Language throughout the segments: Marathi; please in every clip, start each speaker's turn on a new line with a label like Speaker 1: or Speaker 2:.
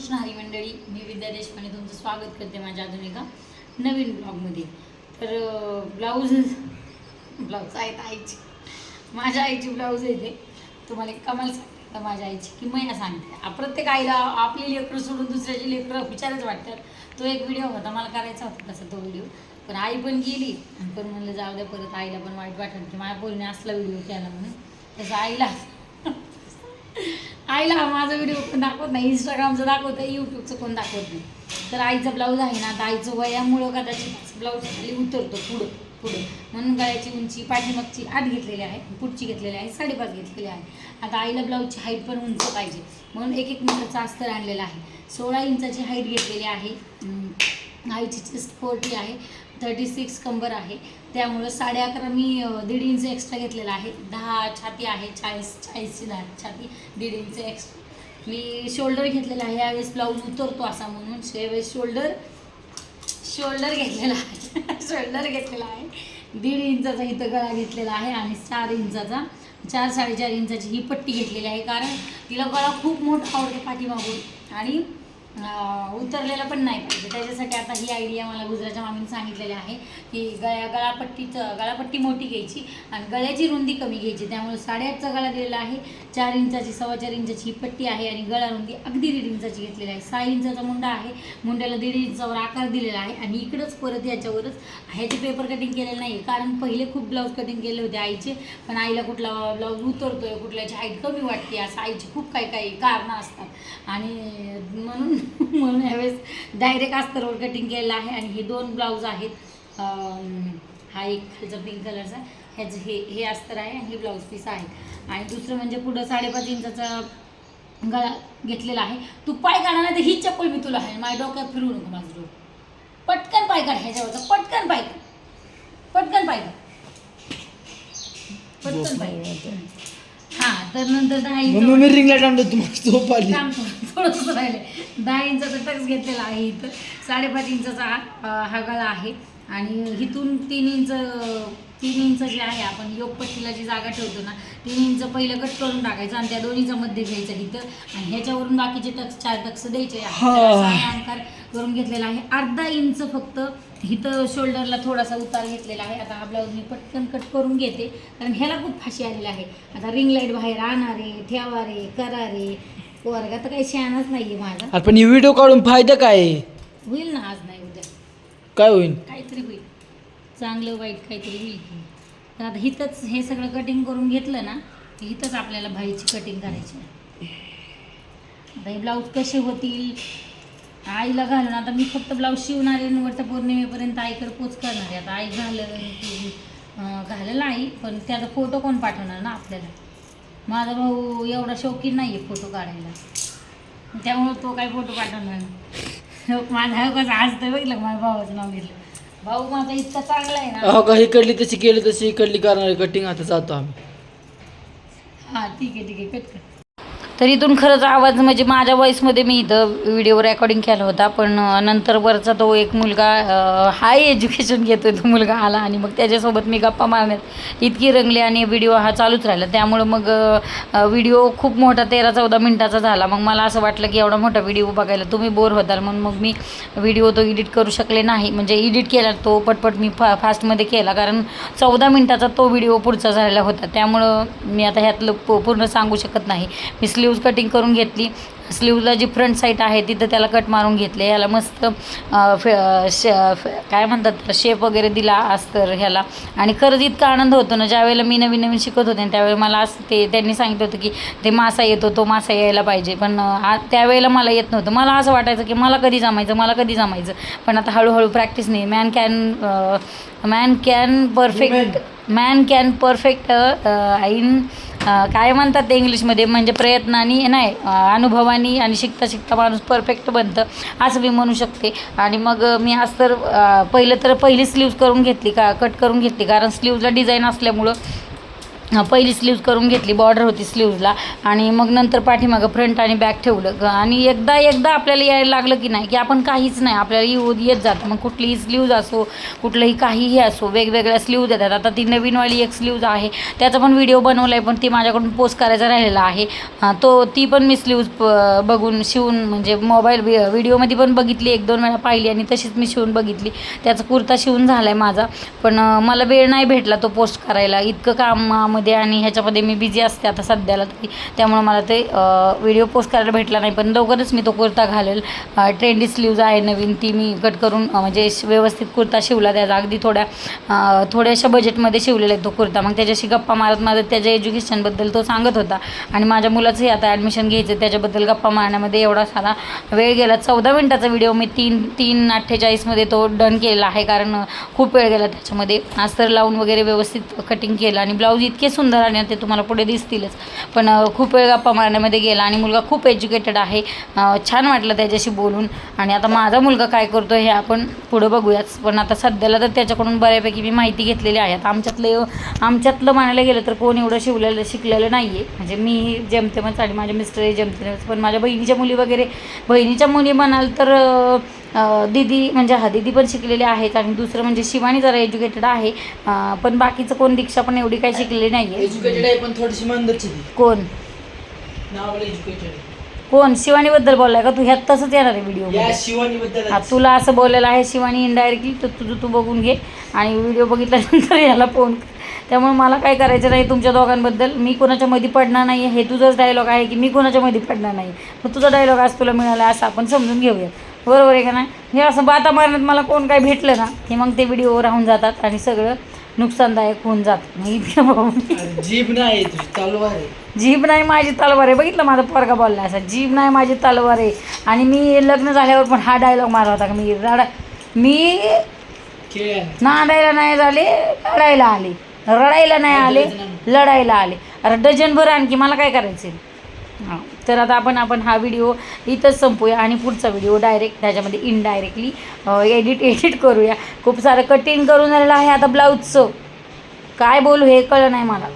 Speaker 1: रामकृष्ण हरी मंडळी मी विद्या देशपांडे तुमचं स्वागत करते माझ्या अजून एका नवीन ब्लॉगमध्ये. तर ब्लाऊज ब्लाऊज आहेत आईची. माझ्या आईची ब्लाऊज आहे ते तुम्हाला एक कमाल सांगते. तर माझ्या आईची की मैया सांगते. प्रत्येक आईला आपली लेकरं सोडून दुसऱ्याची लेकरं विचारच वाटतात. तो एक व्हिडिओ होता मला करायचा होता तसा तो व्हिडिओ पण आई पण गेली. पण म्हणलं जाऊ द्या परत आईला पण वाईट वाटलं की माझ्या पोरीने असला व्हिडिओ केला म्हणून. तसं आईला आईला माझा व्हिडिओ पण दाखवत नाही इंस्टाग्रामचं दाखवतं यूट्यूबचं कोण दाखवत नाही. तर आईचा ब्लाऊज आहे ना आता आईचं वयामुळं कदाचित ब्लाऊज खाली उतरतो पुढं पुढं. म्हणून गळ्याची उंची पाठीमागची आठ घेतलेली आहे पुढची घेतलेली आहे साडेपाच घेतलेली आहे. आता आईला ब्लाऊजची हाईट पण उंच पाहिजे. म्हणून एक एक मीटरचा अस्तर आणलेला आहे. सोळा इंचाची हाईट घेतलेली आहे. आईची चेस्ट फोर्टी आहे थर्टी सिक्स कंबर आहे. त्यामुळं साडे अकरा मी दीड इंच एक्स्ट्रा घेतलेला आहे. दहा छाती आहे चाळीस चाळीसची दहा छाती दीड इंच एक्स्ट्रा मी शोल्डर घेतलेला आहे यावेळेस ब्लाऊज उतरतो असा म्हणून यावेळेस शोल्डर शोल्डर घेतलेला आहे. शोल्डर घेतलेला आहे. दीड इंचाचा इथं गळा घेतलेला आहे आणि चार इंचाचा चार साडेचार इंचाची ही पट्टी घेतलेली आहे. कारण तिला गळा खूप मोठा आवडतो पाठीमागून. आणि उतरलेलं पण नाही पाहिजे. त्याच्यासाठी आता ही आयडिया मला गुजराच्या मामीने सांगितलेली आहे की गळ्या गळापट्टीचं गळापट्टी मोठी घ्यायची आणि गळ्याची रुंदी कमी घ्यायची. त्यामुळे साडेआठचा गळा दिलेला आहे चार इंचाची सव्वा चार इंचाची ही पट्टी आहे आणि गळा रुंदी अगदी दीड इंचाची घेतलेली आहे. सहा इंचाचा मुंडा आहे मुंड्याला दीड इंचावर आकार दिलेला आहे आणि इकडंच परत याच्यावरच ह्याचे पेपर कटिंग केलेलं नाही कारण पहिले खूप ब्लाऊज कटिंग केले होते आईचे पण आईला कुठला ब्लाऊज उतरतोय कुठल्याची हाईट कमी वाटते असं आईची खूप काही काही कारणं असतात. आणि म्हणून म्हणून यावेळेस डायरेक्ट अस्तरवर कटिंग केलेलं आहे आणि हे दोन ब्लाऊज आहेत. हा एक खालचा पिंक कलरचा ह्याचं हे हे अस्तर आहे आणि हे ब्लाऊज पीस आहे. आणि दुसरं म्हणजे पुढं साडेपाच इंचाचा गळा घेतलेला आहे. तू पाय काढा तर ही चप्पल मी तुला आहे माझ्या डोक्यात फिरवू नको माझं डोकं. पटकन पाय काढ ह्याच्यावरचा पटकन पाय काढ. पटकन पाय काढ. पटकन पाय हा तर नंतर दहा इंच
Speaker 2: मम्मी मी रिंगला टांगतो तुम्हाला झोप आली.
Speaker 1: थोडंसं राहिले. दहा इंचाचा टक्स घेतलेला आहे इथं. साडेपाच इंचाचा हा हा गळा आहे. आणि इथून तीन इंच तीन इंच जे आहे आपण योगपट्टीला जी जागा ठेवतो ना तीन इंच पहिलं कट करून टाकायचं आणि त्या दोन्हीचा मध्ये घ्यायचं इथं. आणि ह्याच्यावरून बाकीचे टक्स चार टक्स द्यायचे.
Speaker 2: हा.
Speaker 1: अंकार करून घेतलेला आहे. अर्धा इंच फक्त इथं शोल्डरला थोडासा उतार घेतलेला आहे. आता हा ब्लाऊज मी पटकन कट करून घेते. कारण ह्याला खूप फाशी आलेली आहे. आता रिंग लाइट बाहेर आणा रे ठेवा रे करा रे वर्गात तर काही शहाणाच नाही आहे माझा.
Speaker 2: अरे पण व्हिडिओ काढून फायदा काय? आहे?
Speaker 1: होईल ना आज नाही उद्या.
Speaker 2: काय होईल?
Speaker 1: काहीतरी होईल. चांगलं वाईट काहीतरी होईल की. तर आता हिथंच हे सगळं कटिंग करून घेतलं ना की हिथंच आपल्याला भाईची कटिंग करायची आहे. आता हे ब्लाऊज कसे होतील? आईला घालून आता मी फक्त ब्लाऊज शिवणार आहे वट पौर्णिमेपर्यंत आईकडे पोच करणार आहे. आता आई अं, घालेल आई पण त्याचा फोटो कोण पाठवणार ना आपल्याला? माझा भाऊ एवढा शौकीन नाही आहे फोटो काढायला. त्यामुळं तो काय फोटो पाठवणार नाही. हो, माझा हो कसं हसतोय बघितलं का? माझ्या भावाचं नाव घेतलं. भाऊ माझा इतका चांगला आहे ना.
Speaker 2: अहो का इकडली तशी केली तशी इकडली करणार कटिंग आता जातो आम्ही.
Speaker 1: हां ठीक आहे ठीक आहे. कट कर. तर इथून खरंच आवाज म्हणजे माझ्या वॉईसमध्ये मी इथं व्हिडिओ रेकॉर्डिंग केला होता. पण नंतर वरचा तो एक मुलगा हाय एज्युकेशन घेतो तो मुलगा आला आणि मग त्याच्यासोबत मी गप्पा मारण्यात इतकी रंगली आणि व्हिडिओ हा चालूच राहिला. त्यामुळं मग व्हिडिओ खूप मोठा तेरा चौदा मिनटाचा झाला. मग मला असं वाटलं की एवढा मोठा व्हिडिओ बघायला तुम्ही बोर होताल. म्हणून मग मी व्हिडिओ तो एडिट करू शकले नाही. म्हणजे एडिट केला तो पटपट मी फा फास्टमध्ये केला. कारण चौदा मिनटाचा तो व्हिडिओ पुढचा झालेला होता. त्यामुळं मी आता ह्यातलं पूर्ण सांगू शकत नाही. मी स्लीव्ज कटिंग करून घेतली. स्लीवला जी फ्रंट साईड आहे तिथं त्याला कट मारून घेतले. ह्याला मस्त फे- श- काय म्हणतात शेप वगैरे दिला अस्तर ह्याला. आणि खरंच इतका आनंद होतो ना ज्यावेळेला मी नवीन नवीन शिकत होते त्यावेळेला मला असं ते त्यांनी सांगितलं होतं की ते मासा येतो तो मासा यायला पाहिजे. पण त्यावेळेला मला येत नव्हतं. मला असं वाटायचं की मला कधी जमायचं? मला कधी जमायचं? पण आता हळूहळू प्रॅक्टिस नाही man can man can perfect man can perfect in काय म्हणतात ते इंग्लिशमध्ये? म्हणजे प्रयत्नाने नाही अनुभवानी आणि शिकता शिकता माणूस परफेक्ट बनतं असं मी म्हणू शकते. आणि मग मी आज तर पहिलं तर पहिली स्लीव्ज करून घेतली का कट करून घेतली. कारण स्लीव्जला डिझाईन असल्यामुळं पहिली स्लीव्ज करून घेतली बॉर्डर होती स्लीव्जला आणि मग नंतर पाठीमागं फ्रंट आणि बॅक ठेवलं. आणि एकदा एकदा आपल्याला यायला लागलं की नाही की आपण काहीच नाही. आपल्याला येऊ येत जातं. मग कुठलीही स्लीव्ज असो कुठलंही काहीही असो वेगवेगळ्या स्लीव्ज येतात. आता ती नवीनवाली एक स्लीव्ज आहे. त्याचा पण व्हिडिओ बनवला आहे पण ती माझ्याकडून पोस्ट करायचा राहिलेला आहे. तो ती पण मी स्लीव्ज बघून शिवून म्हणजे मोबाईल व्हिडिओमध्ये पण बघितली एक दोन वेळा पाहिली आणि तशीच मी शिवून बघितली. त्याचा कुर्ता शिवून झाला आहे माझा. पण मला वेळ नाही भेटला तो पोस्ट करायला. इतकं काम कामामध्ये आणि ह्याच्यामध्ये मी बिझी असते आता सध्याला तरी. त्यामुळं मला ते व्हिडिओ पोस्ट करायला भेटला नाही. पण लवकरच मी तो कुर्ता घालेल. ट्रेंडी स्लीव्ज आहे नवीन. ती मी कट करून म्हणजे श- व्यवस्थित कुर्ता शिवला त्याचा. अगदी थोड्या थोड्याशा बजेटमध्ये शिवलेला आहे तो कुर्ता. मग त्याच्याशी गप्पा मारत मारत त्याच्या एज्युकेशनबद्दल तो सांगत होता. आणि माझ्या मुलाचंही आता ॲडमिशन घ्यायचं त्याच्याबद्दल गप्पा मारण्यामध्ये एवढा सारा वेळ गेला. चौदा मिनटाचा व्हिडिओ मी तीन तीन अठ्ठेचाळीसमध्ये तो डन केलेला आहे. कारण खूप वेळ गेला त्याच्यामध्ये. अस्तर लावून वगैरे व्यवस्थित कटिंग केलं. आणि ब्लाऊज इतके सुंदर आणि ते तुम्हाला पुढे दिसतीलच. पण खूप वेळ गप्पा मारण्यामध्ये गेला आणि मुलगा खूप एज्युकेटेड आहे. छान वाटलं त्याच्याशी बोलून. आणि आता माझा मुलगा काय करतो हे आपण पुढं बघूयाच. पण आता सध्याला तर त्याच्याकडून बऱ्यापैकी मी माहिती घेतलेली आहे. आता आमच्यातलं आमच्यातलं म्हणायला गेलं तर कोण एवढं शिवलेलं शिकलेलं नाही आहे म्हणजे मी जमतेमच आणि माझे मिस्टर जमतेमच. पण माझ्या बहिणीच्या मुली वगैरे बहिणीच्या मुली म्हणाल तर दीदी म्हणजे हा दीदी पण शिकलेले आहेत आणि दुसरं म्हणजे शिवानी जरा एज्युकेटेड आहे. पण बाकीचं कोण दीक्षा पण एवढी काही शिकलेली नाही
Speaker 2: एज्युकेटेड आहे पण थोडीशी मंदची ती
Speaker 1: कोण? कोण? शिवानीबद्दल बोललाय का तू? ह्यात तसंच येणार आहे व्हिडिओ
Speaker 2: शिवानी
Speaker 1: हा तुला असं बोललेलं आहे शिवानी इनडायरेक्टली तर तुझं तू बघून घे. आणि व्हिडिओ बघितल्यानंतर याला फोन कर. त्यामुळे मला काय करायचं नाही तुमच्या दोघांबद्दल. मी कोणाच्या मध्ये पडणार नाही हे तुझंच डायलॉग आहे की मी कोणाच्या मध्ये पडणार नाही. मग तुझा डायलॉग आज तुला मिळाला असं आपण समजून घेऊया बरोबर आहे का नाही? हे असं बाता मारण्यात मला कोण काय भेटलं ना की मग ते व्हिडिओ राहून जातात आणि सगळं नुकसानदायक होऊन जातं.
Speaker 2: जीभ नाही तलवार आहे.
Speaker 1: जीभ नाही माझी तलवार आहे. बघितलं माझा पोरगा बोलला असा जीभ नाही माझी तलवार आहे. आणि मी लग्न झाल्यावर पण हा डायलॉग मारला होता का मी रडा मी. नांदायला नाही झाले लढायला आले. रडायला नाही आले लढायला आले. अरे डझनभर आणखी मला काय करायचं हां. तर आता आपण आपण हा व्हिडिओ इथंच संपूया आणि पुढचा व्हिडिओ डायरेक्ट त्याच्यामध्ये इनडायरेक्टली एडिट एडिट करूया. खूप सारं कटिंग करून झालेलं आहे आता ब्लाऊजचं काय बोलू हे कळलं नाही मला.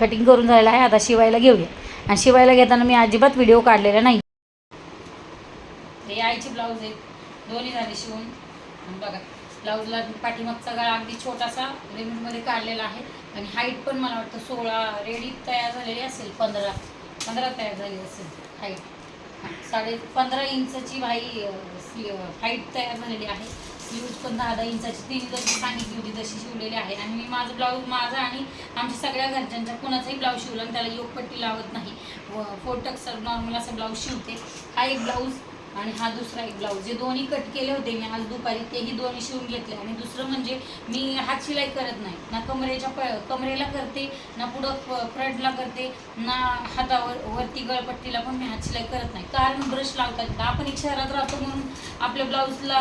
Speaker 1: कटिंग करून झालेलं आहे आता शिवायला घेऊया. आणि शिवायला घेताना मी अजिबात व्हिडिओ काढलेला नाही. हे आईचे ब्लाऊज आहेत दोन्ही झाले शिवून. बघा ब्लाऊजला पाठीमागचा गळा अगदी छोटासा रेडीमेडमध्ये काढलेला आहे. आणि हाईट पण मला वाटतं सोळा रेडी तयार झालेली असेल पंधरा पंधरा तयार झाली असेल हाईट साडे पंधरा इंचची भाई हाईट तयार झालेली आहे. स्लीव्ज पण दहा दहा इंचाची तिने जशी सांगितली होती तशी शिवलेली आहे. आणि मी माझं ब्लाऊज माझा आणि आमच्या सगळ्या घरच्यांच्या कुणाचाही ब्लाऊज शिवला आणि त्याला योगपट्टी लावत नाही. व फोटक्सर नॉर्मल असं ब्लाऊज शिवते. हा एक ब्लाऊज आणि हा दुसरा एक ब्लाऊज जे दोन्ही कट केले होते मी आज दुपारी तेही दोन्ही शिवून घेतले. आणि दुसरं म्हणजे मी हात शिलाई करत नाही. ना कमरेच्या प कमरेला करते ना पुढं फ- फ्रंटला करते ना हातावर वरती गळपट्टीला पण मी हात शिलाई करत नाही. कारण ब्रश लावतात. आपण एक शहरात राहतो म्हणून आपल्या ब्लाऊजला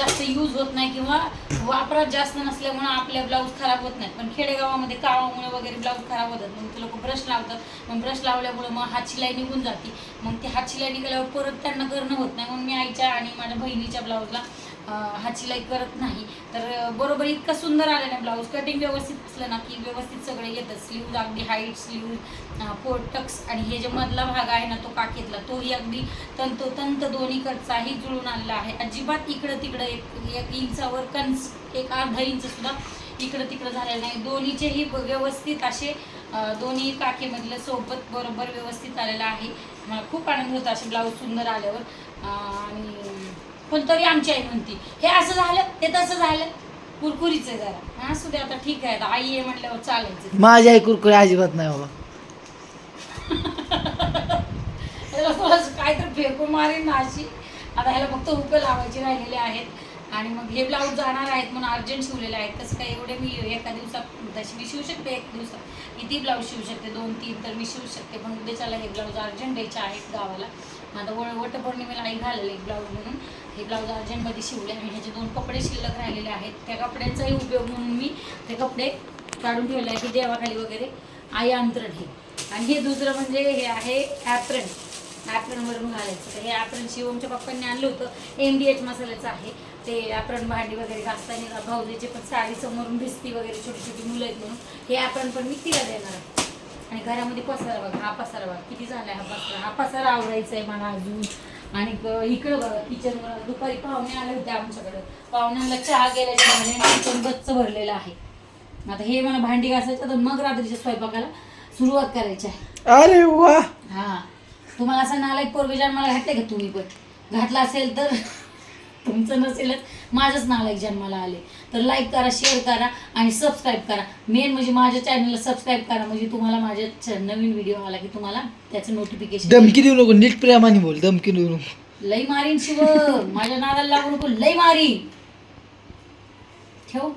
Speaker 1: जास्त यूज होत नाही किंवा वापरात जास्त नसल्यामुळं आपले ब्लाऊज खराब होत नाहीत. पण खेडेगावामध्ये काळामुळे वगैरे ब्लाऊज खराब होतात. मग ते लोक ब्रश लावतात. मग ब्रश लावल्यामुळं मग हात शिलाई निघून जाते. मग ते हात शिलाई निघाल्यावर परत त्यांना करणं होत नाही. म्हणून मी आईच्या आणि माझ्या बहिणीच्या ब्लाऊजला हात शिलाई करत नाही. तर बरोबर इतका सुंदर आलं ना ब्लाऊज. कटिंग व्यवस्थित असलं ना की व्यवस्थित सगळं येतं स्लीव्ज अगदी हाईट स्लीव्ज फोर टक्स आणि हे जे मधला भाग आहे ना तो काखेतला तोही अगदी तंतोतंत दोन्ही कडचाही जुळून आलेला आहे. अजिबात इकडं तिकडं एक एक इंचावर कन्स एक अर्धा इंचसुद्धा इकडं तिकडं झालेलं नाही. दोन्हीचेही व्यवस्थित असे दोन्ही काखेमधलं सोबत बरोबर व्यवस्थित आलेलं आहे. मला खूप आनंद होता असे ब्लाऊज सुंदर आल्यावर. आणि पण तरी आमची आई म्हणती हे असं झालं ते तसं झालं. कुरकुरीच जरा. असू दे आता ठीक आहे आता आई आहे म्हटल्यावर चालायचं.
Speaker 2: माझी आई कुरकुरे अजिबात नाही बाबा.
Speaker 1: त्याला थोडंसं काय तर फेकून मारेन ना अशी. आता ह्याला फक्त हुकं लावायचे राहिलेले आहेत. आणि मग हे ब्लाऊज जाणार आहेत म्हणून अर्जंट शिवलेले आहेत. तसं काय एवढे मी एका दिवसात तशी मी शिवू शकते एक दिवसात. किती ब्लाऊज शिवू शकते? दोन तीन तर मी शिवू शकते. पण उद्याच्याला हे ब्लाऊज अर्जंट द्यायचे आहेत गावाला. आता वळ वटपौर्णिमेला आई घालेले एक ब्लाऊज म्हणून. हे ब्लाऊज अर्जंटमध्ये शिवले आणि ह्याचे दोन कपडे शिल्लक राहिलेले आहेत. त्या कपड्यांचाही उपयोग म्हणून मी ते कपडे काढून ठेवले आहे की देवाखाली वगैरे. आई अंतरण हे. आणि हे दुसरं म्हणजे हे आहे ॲप्रन ॲप्रनवरून घालायचं. तर हे ॲप्रन शिवमच्या पप्पांनी आणलं होतं. एम डी एच मसाल्याचं आहे. ते ॲप्रन भांडी वगैरे घासताना भाऊजीचे पण साडी समोरून भिस्ती वगैरे छोटी छोटी मुलं आहेत म्हणून. हे ॲप्रन पण मी तिला देणार आहे. आणि घरामध्ये पसारा बघा हा पसारा बघा किती झालाय हा पसारा हा पसारा आवडायचा आहे मला अजून. आणि इकडं बघा किचनवर दुपारी पाहुणे आले होते आमच्याकडं. पाहुण्यांना चहा गेल्याच्या भांड्याने किचन गच्च भरलेलं आहे. आता हे मला भांडी घासायचं तर मग रात्रीच्या स्वयंपाकाला सुरुवात करायची आहे.
Speaker 2: अरे वा!
Speaker 1: हा. तुम्हाला असं नालायक पोरगे जन्माला घातले का तुम्ही पण? घातला असेल तर तुमचं नसेलच माझंच नालायक जन्माला आले. तर लाईक करा शेअर करा आणि सबस्क्राईब करा. मेन म्हणजे माझ्या चॅनलला सबस्क्राईब करा. म्हणजे तुम्हाला माझ्या नवीन व्हिडिओ आला की तुम्हाला त्याचं नोटिफिकेशन
Speaker 2: धमकी देऊ नको नीट प्रेमाने बोल धमकी देऊ नको.
Speaker 1: लई मारीन शिव माझ्या नादाला लागू नको लई मारी ठेव.